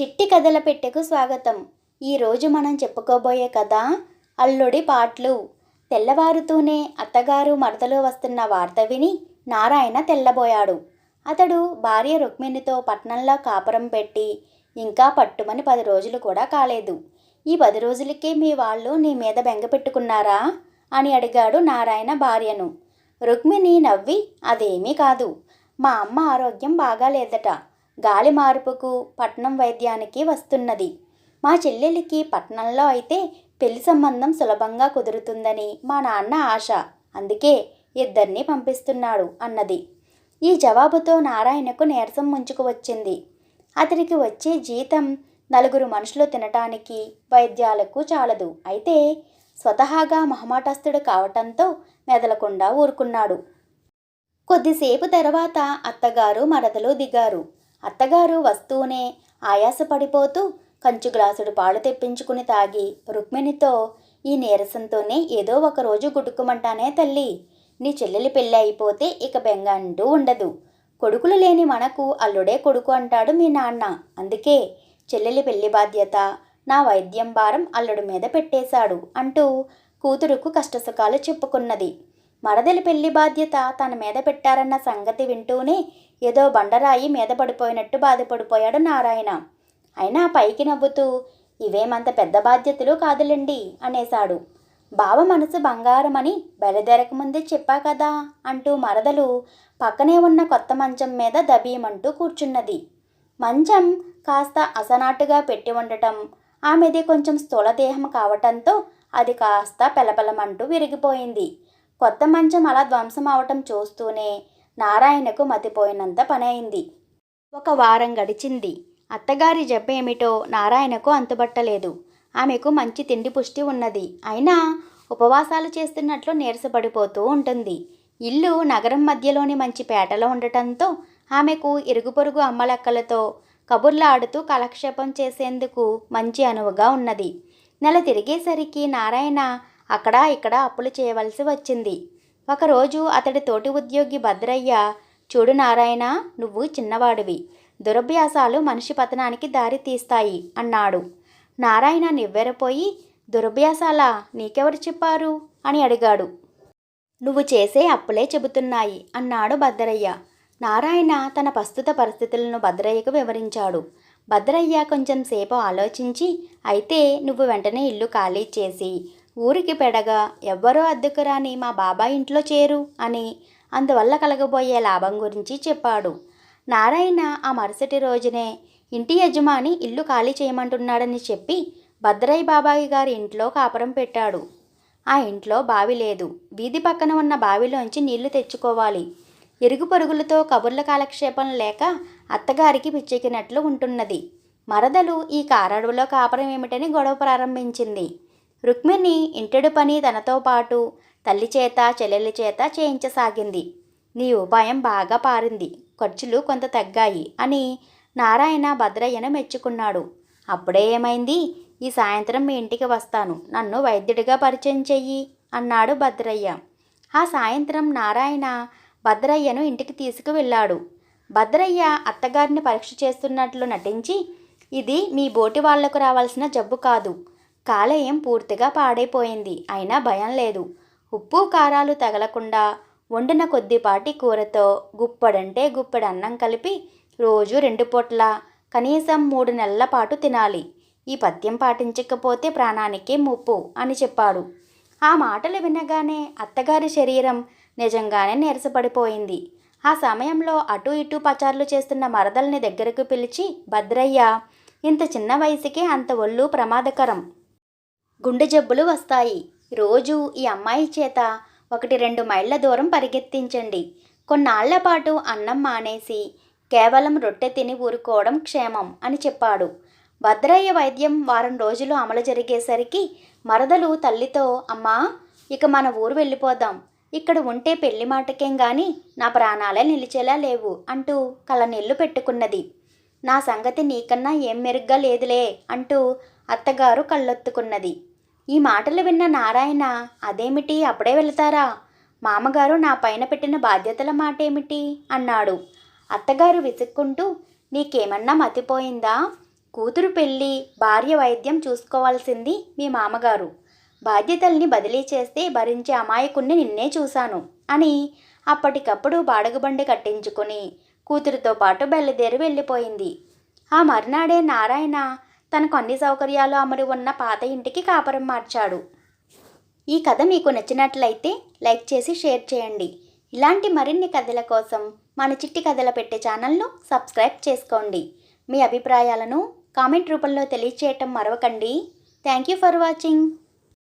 చిట్టి కథల పెట్టెకు స్వాగతం. ఈరోజు మనం చెప్పుకోబోయే కథ అల్లుడి పాటలు. తెల్లవారుతూనే అత్తగారు మరదలు వస్తున్న వార్త విని నారాయణ తెల్లబోయాడు. అతడు భార్య రుక్మిణితో పట్నంలో కాపురం పెట్టి ఇంకా పట్టుమని పది రోజులు కూడా కాలేదు. ఈ పది రోజులకే మీ వాళ్ళు నీ మీద బెంగ పెట్టుకున్నారా? అని అడిగాడు నారాయణ భార్యను. రుక్మిణి నవ్వి అదేమీ కాదు. మా అమ్మ ఆరోగ్యం బాగాలేదట. గాలి మార్పుకు పట్నం వైద్యానికి వస్తున్నది. మా చెల్లెలికి పట్నంలో అయితే పెళ్ళి సంబంధం సులభంగా కుదురుతుందని మా నాన్న ఆశ. అందుకే ఇద్దరిని పంపిస్తున్నాడు అన్నది. ఈ జవాబుతో నారాయణకు నీరసం ముంచుకు వచ్చింది. అతనికి వచ్చే జీతం నలుగురు మనుషులు తినటానికి వైద్యాలకు చాలదు. అయితే స్వతహాగా మహమాటస్థుడు కావటంతో మెదలకుండా ఊరుకున్నాడు. కొద్దిసేపు తర్వాత అత్తగారు మరదలు దిగారు. అత్తగారు వస్తూనే ఆయాసపడిపోతూ కంచు గ్లాసుడు పాలు తెప్పించుకుని తాగి రుక్మిణితో ఈ నీరసంతోనే ఏదో ఒక రోజు గుడుకుమంటానే తల్లి. నీ చెల్లెలి పెళ్ళి అయిపోతే ఇక బెంగ అంటూ ఉండదు. కొడుకులు లేని మనకు అల్లుడే కొడుకు అంటాడు మీ నాన్న. అందుకే చెల్లెలి పెళ్ళి బాధ్యత నా వైద్యం భారం అల్లుడి మీద పెట్టేశాడు అంటూ కూతురుకు కష్టసుఖాలు చెప్పుకున్నది. మరదలి పెళ్ళి బాధ్యత తన మీద పెట్టారన్న సంగతి వింటూనే ఏదో బండరాయి మీద పడిపోయినట్టు బాధపడిపోయాడు నారాయణ. అయినా పైకి నవ్వుతూ ఇవేమంత పెద్ద బాధ్యతలు కాదులండి అనేశాడు. బావ మనసు బంగారమని బయలుదేరకముందే చెప్పా కదా అంటూ మరదలు పక్కనే ఉన్న కొత్త మంచం మీద దబీయమంటూ కూర్చున్నది. మంచం కాస్త అసనాటుగా పెట్టి ఉండటం ఆమెది కొంచెం స్థూలదేహం కావటంతో అది కాస్త పెలపెలమంటూ విరిగిపోయింది. కొత్త మంచం అలా ధ్వంసం అవటం చూస్తూనే నారాయణకు మతిపోయినంత పనైంది ఒక వారం గడిచింది. అత్తగారి జబ్బేమిటో నారాయణకు అంతుబట్టలేదు. ఆమెకు మంచి తిండి పుష్టి ఉన్నది. అయినా ఉపవాసాలు చేస్తున్నట్లు నీరసపడిపోతూ ఉంటుంది. ఇల్లు నగరం మధ్యలోని మంచి పేటలో ఉండటంతో ఆమెకు ఇరుగు పొరుగు అమ్మలక్కలతో కబుర్లాడుతూ కాలక్షేపం చేసేందుకు మంచి అనువుగా ఉన్నది. నెల తిరిగేసరికి నారాయణ అక్కడ ఇక్కడ అప్పులు చేయవలసి వచ్చింది. ఒకరోజు అతడి తోటి ఉద్యోగి భద్రయ్య చూడు నారాయణ నువ్వు చిన్నవాడివి. దురభ్యాసాలు మనిషి పతనానికి దారి తీస్తాయి అన్నాడు. నారాయణ నివ్వెరపోయి దురభ్యాసాలా? నీకెవరు చెప్పారు అని అడిగాడు. నువ్వు చేసే అప్పులే చెబుతున్నాయి అన్నాడు భద్రయ్య. నారాయణ తన ప్రస్తుత పరిస్థితులను భద్రయ్యకు వివరించాడు. భద్రయ్య కొంచెం సేపు ఆలోచించి అయితే నువ్వు వెంటనే ఇల్లు ఖాళీ చేసి ఊరికి పెడగా ఎవ్వరూ అద్దెకు రాని మా బాబాయ్ ఇంట్లో చేరు అని అందువల్ల కలగబోయే లాభం గురించి చెప్పాడు. నారాయణ ఆ మరుసటి రోజునే ఇంటి యజమాని ఇల్లు ఖాళీ చేయమంటున్నాడని చెప్పి భద్రయ్య బాబాయి గారి ఇంట్లో కాపురం పెట్టాడు. ఆ ఇంట్లో బావి లేదు. వీధి పక్కన ఉన్న బావిలోంచి నీళ్ళు తెచ్చుకోవాలి. ఇరుగు పొరుగులతో కబుర్ల కాలక్షేపం లేక అత్తగారికి పిచ్చెక్కినట్లు ఉంటున్నది. మరదలు ఈ కారడవులో కాపురం ఏమిటని గొడవ ప్రారంభించింది. రుక్మిణి ఇంటెడు పని తనతో పాటు తల్లి చేత చెల్లెలి చేత చేయించసాగింది. నీ ఉపాయం బాగా పారింది. ఖర్చులు కొంత తగ్గాయి అని నారాయణ భద్రయ్యను మెచ్చుకున్నాడు. అప్పుడే ఏమైంది? ఈ సాయంత్రం మీ ఇంటికి వస్తాను. నన్ను వైద్యుడిగా పరిచయం చెయ్యి అన్నాడు భద్రయ్య. ఆ సాయంత్రం నారాయణ భద్రయ్యను ఇంటికి తీసుకువెళ్ళాడు. భద్రయ్య అత్తగారిని పరీక్ష చేస్తున్నట్లు నటించి ఇది మీ బోటి వాళ్ళకు రావాల్సిన జబ్బు కాదు. కాలేయం పూర్తిగా పాడైపోయింది. అయినా భయం లేదు. ఉప్పు కారాలు తగలకుండా వండిన కొద్దిపాటి కూరతో గుప్పడంటే గుప్పెడు అన్నం కలిపి రోజు రెండు పూట్ల కనీసం మూడు నెలల పాటు తినాలి. ఈ పథ్యం పాటించకపోతే ప్రాణానికే ముప్పు అని చెప్పాడు ఆ మాటలు వినగానే అత్తగారి శరీరం నిజంగానే నీరసపడిపోయింది. ఆ సమయంలో అటు ఇటు పచార్లు చేస్తున్న మరదల్ని దగ్గరకు పిలిచి భద్రయ్య ఇంత చిన్న వయసుకే అంత ఒళ్ళు ప్రమాదకరం. గుండె జబ్బులు వస్తాయి. రోజు ఈ అమ్మాయి చేత ఒకటి రెండు మైళ్ళ దూరం పరిగెత్తించండి. కొన్నాళ్ళ పాటు అన్నం మానేసి కేవలం రొట్టె తిని ఊరుకోవడం క్షేమం అని చెప్పాడు. భద్రయ్య వైద్యం వారం రోజులు అమలు జరిగేసరికి మరదలు తల్లితో అమ్మా ఇక మన ఊరు వెళ్ళిపోదాం. ఇక్కడ ఉంటే పెళ్ళి మాటకేం గాని నా ప్రాణాలే నిలిచేలా లేవు అంటూ కళ్ళనీళ్ళు పెట్టుకున్నది. నా సంగతి నీకన్నా ఏం మెరుగ్గా లేదులే అంటూ అత్తగారు కళ్ళొత్తుకున్నది. ఈ మాటలు విన్న నారాయణ అదేమిటి? అప్పుడే వెళతారా? మామగారు నా పైన పెట్టిన బాధ్యతల మాటేమిటి? అన్నాడు. అత్తగారు విసుక్కుంటూ నీకేమన్నా మతిపోయిందా? కూతురు పెళ్ళి భార్య వైద్యం చూసుకోవాల్సింది మీ మామగారు. బాధ్యతల్ని బదిలీ చేస్తే భరించే అమాయకుణ్ణి నిన్నే చూశాను అని అప్పటికప్పుడు బాడగబండి కట్టించుకుని కూతురితో పాటు బయలుదేరి వెళ్ళిపోయింది. ఆ మర్నాడే నారాయణ తనకు అన్ని సౌకర్యాలు అమరి ఉన్న పాత ఇంటికి కాపురం మార్చాడు. ఈ కథ మీకు నచ్చినట్లయితే లైక్ చేసి షేర్ చేయండి. ఇలాంటి మరిన్ని కథల కోసం మన చిట్టి కథల పెట్టే ఛానల్ను సబ్స్క్రైబ్ చేసుకోండి. మీ అభిప్రాయాలను కామెంట్ రూపంలో తెలియచేయటం మరవకండి. Thank you for watching.